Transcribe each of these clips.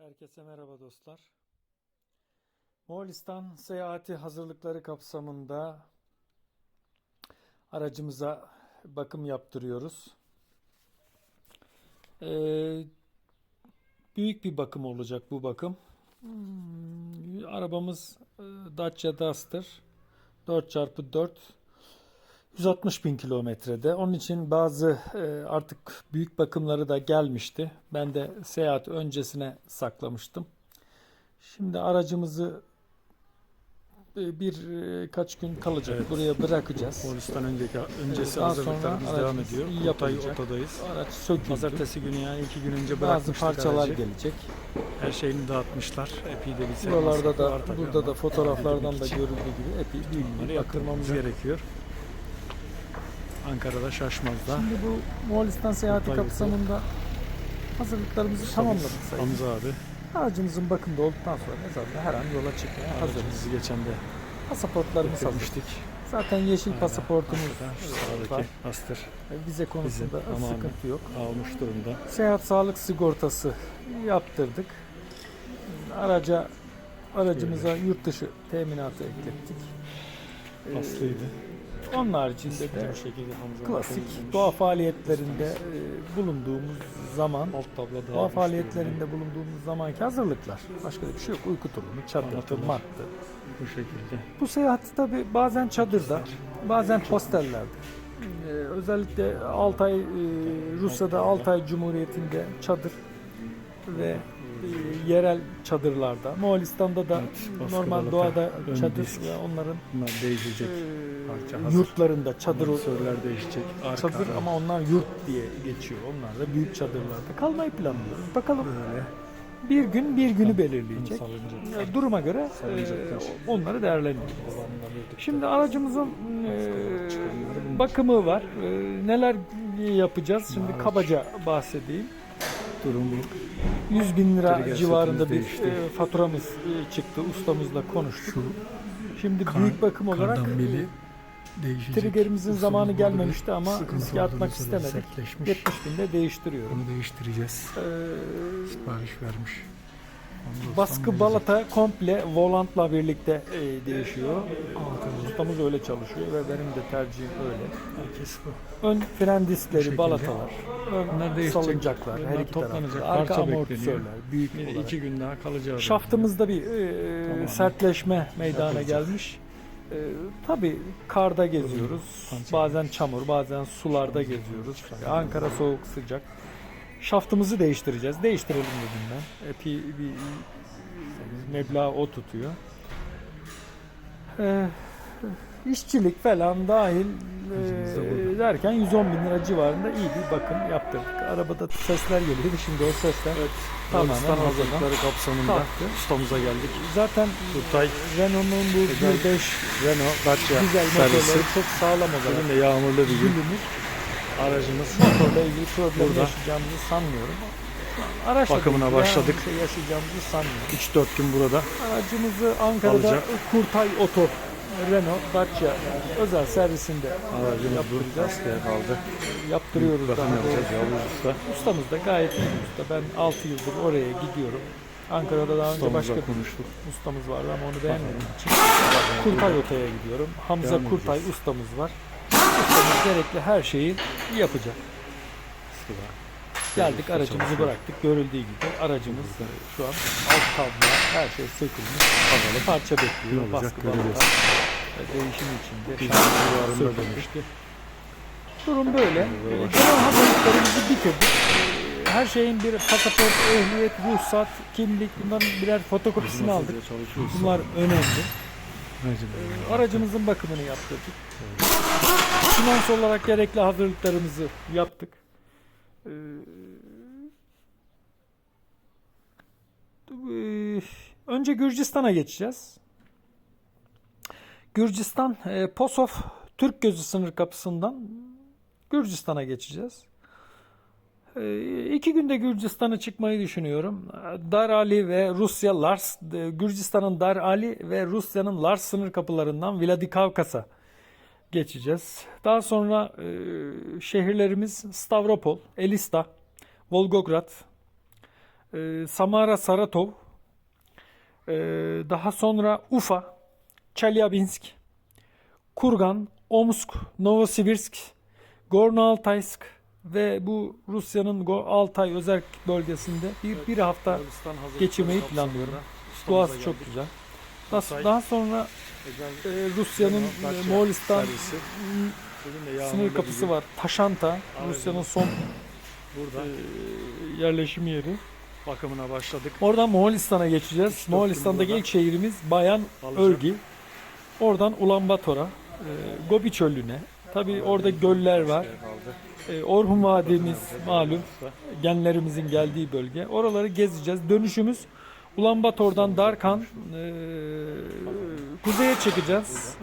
Herkese merhaba dostlar. Moğolistan seyahati hazırlıkları kapsamında aracımıza bakım yaptırıyoruz. Ee, büyük bir bakım olacak bu bakım. Hmm, arabamız e, Dacia Duster 4x4 160 bin kilometrede. Onun için bazı e, artık büyük bakımları da gelmişti. Ben de seyahat öncesine saklamıştım. Şimdi aracımızı e, bir e, kaç gün kalacak. Evet. Buraya bırakacağız. Moğolistan önceki, öncesi Daha hazırlıklarımız devam ediyor. iyi yapılacak. Ota'dayız. Araç söküldü. Pazartesi günü yani iki gün önce Bazı bırakmıştık parçalar aracı. gelecek. Her şeyini dağıtmışlar. Epey de bir Buralarda da burada da fotoğraflardan da görüldüğü gibi epey bir yaptırmamız bakım. gerekiyor. Ankara'da Şaşmaz'da. Şimdi bu Moğolistan seyahati Kutay kapsamında hazırlıklarımızı tamamladık sayın. Hamza abi. Aracımızın bakımda olduktan sonra mezarda her an yola çıkmaya hazırız. Geçen de Pasaportlarımız hazır. getirmiştik. Zaten yeşil Hala pasaportumuz şu var. astır Vize konusunda tamamı. sıkıntı yok. almış durumda. Seyahat sağlık sigortası yaptırdık. Araca aracımıza yurt dışı teminatı eklettik. Ee, Aslıydı. Onun haricinde Biz de bu şekilde klasik doğa faaliyetlerinde e, bulunduğumuz zaman alt tablo doğa faaliyetlerinde bulunduğumuz zamanki hazırlıklar. Başka da bir şey yok. Uyku tulumu, çadırı, Anahtarlar. mattı. bu şekilde. Bu seyahat tabi bazen çadırda, bazen hostellerde. Ee, özellikle Altay, e, Rusya'da Altay Cumhuriyeti'nde çadır ve e, yerel çadırlarda. Moğolistan'da da Evet, normal doğada çadır ve onların e, parça hazır. yurtlarında çadır Amortisörler değişecek. Arka çadır ara. ama onlar yurt diye geçiyor. Onlar da büyük çadırlarda kalmayı planlıyoruz. Bakalım böyle bir gün bir günü belirleyecek. salınacak. Duruma göre e, onları birlikte. Şimdi aracımızın e, bakımı var. E, neler yapacağız? Şimdi kabaca bahsedeyim. durum bu. 100 bin lira civarında bir e, faturamız e, çıktı. Ustamızla konuştuk. Şu Şimdi büyük bakım olarak değişecek. triggerimizin zamanı gelmemişti ama riske atmak istemedik. Sertleşmiş. 70 binde değiştiriyorum. Onu değiştireceğiz. E, Sipariş vermiş. Baskı balata komple volantla birlikte e, değişiyor. Ustamız öyle çalışıyor ve benim de tercihim öyle. herkes bu. Ön fren diskleri, balatalar, ön salıncaklar, her iki toplanacak, arka amortisörler, büyük olarak. iki gün daha kalacağız. Şaftımızda bir e, Tamamen sertleşme meydana gelmiş. E, tabii karda geziyoruz. Bazen çamur, bazen sularda geziyoruz. Ankara soğuk, sıcak. Şaftımızı değiştireceğiz. Değiştirelim dedim ben. Epey bir meblağ o tutuyor. E, işçilik falan dahil e, derken 110 bin lira civarında iyi bir bakım yaptırdık. Arabada sesler geliyordu. Şimdi o sesler Evet. Tamamen hazırlıkları kapsamında kalktı. ustamıza geldik. Zaten Kutay Renault'un bu Güzel. 1.5 Renault Dacia güzel motorları çok sağlam olarak Bugün de yağmurlu bir gün. Aracımız Motorla ilgili problem Burada. yaşayacağımızı sanmıyorum. Araçla Bakımına başladık. şey yaşayacağımızı sanmıyorum. 3-4 gün burada. Aracımızı Ankara'da Alacak. Kurtay Oto Renault Dacia özel servisinde Aracımız bu. yaptıracağız. Askıya kaldı. Yaptırıyoruz Bakım daha yapacağız doğrusu. Yavuz Usta. Ustamız da gayet iyi bir usta. Ben 6 yıldır oraya gidiyorum. Ankara'da daha önce başka Ustamızla bir konuştuk. ustamız vardı ama onu beğenmediğim için Kurtay Ota'ya gidiyorum. Hamza Devam Kurtay edeceğiz. ustamız var. Ustamız gerekli her şeyi yapacak. Sıra. Geldik Usta aracımızı çalışıyor. bıraktık. Görüldüğü gibi aracımız şu an alt kablo her şey sökülmüş. Parça bekliyor. Ne olacak Baskı göreceğiz. Değişim içinde. Civarında demişti. Durum böyle. Ee. Genel hazırlıklarımızı bitirdik. Ee, Her şeyin bir pasaport, ehliyet, ruhsat, kimlik bunların birer fotokopisini aldık. Bunlar önemli. Ee, Aracımızın bakımını yaptırdık. Finans olarak gerekli hazırlıklarımızı yaptık. Önce Gürcistan'a geçeceğiz. Gürcistan, e, Posov Türk Gözü sınır kapısından Gürcistan'a geçeceğiz. E, İki günde Gürcistan'a çıkmayı düşünüyorum. Dar Ali ve Rusya Lars, e, Gürcistan'ın Dar Ali ve Rusya'nın Lars sınır kapılarından Vladikavkaz'a geçeceğiz. Daha sonra e, şehirlerimiz Stavropol, Elista, Volgograd, e, Samara Saratov, daha sonra Ufa, Chelyabinsk, Kurgan, Omsk, Novosibirsk, Gorno-Altaysk ve bu Rusya'nın Altay özel bölgesinde bir, bir hafta geçirmeyi planlıyorum. Doğası çok güzel. Daha, daha sonra e, Rusya'nın e, Moğolistan sınır kapısı var. Taşanta, Rusya'nın son Burada e, yerleşim yeri. bakımına başladık. Oradan Moğolistan'a geçeceğiz. Moğolistan'daki ilk şehrimiz Bayan Balıca. Ölgi. Oradan Ulan Bator'a, e, Gobi Çölü'ne. Tabii orada göller var. E, Orhun Vadimiz malum genlerimizin geldiği bölge. Oraları gezeceğiz. Dönüşümüz Ulan Bator'dan Darkan e, kuzeye çekeceğiz.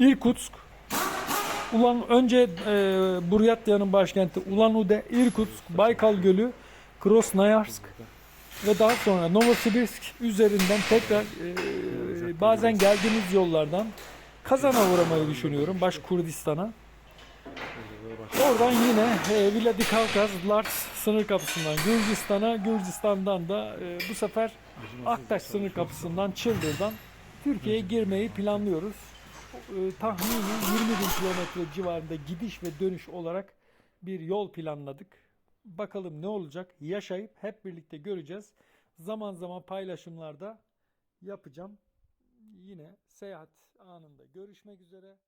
E. İrkutsk. Ulan önce e, Buryatya'nın başkenti Ulan-Ude, Irkutsk, Baykal Gölü, Krasnoyarsk ve daha sonra Novosibirsk üzerinden tekrar e, bazen geldiğimiz yollardan Kazan'a uğramayı düşünüyorum. Baş Kurdistan'a. Oradan yine e, Vladikavkaz, Lars sınır kapısından Gürcistan'a, Gürcistan'dan da e, bu sefer Aktaş sınır kapısından Çıldır'dan Türkiye'ye girmeyi planlıyoruz. E, tahmini 20 bin kilometre civarında gidiş ve dönüş olarak bir yol planladık. Bakalım ne olacak? Yaşayıp hep birlikte göreceğiz. Zaman zaman paylaşımlarda yapacağım. Yine seyahat anında görüşmek üzere.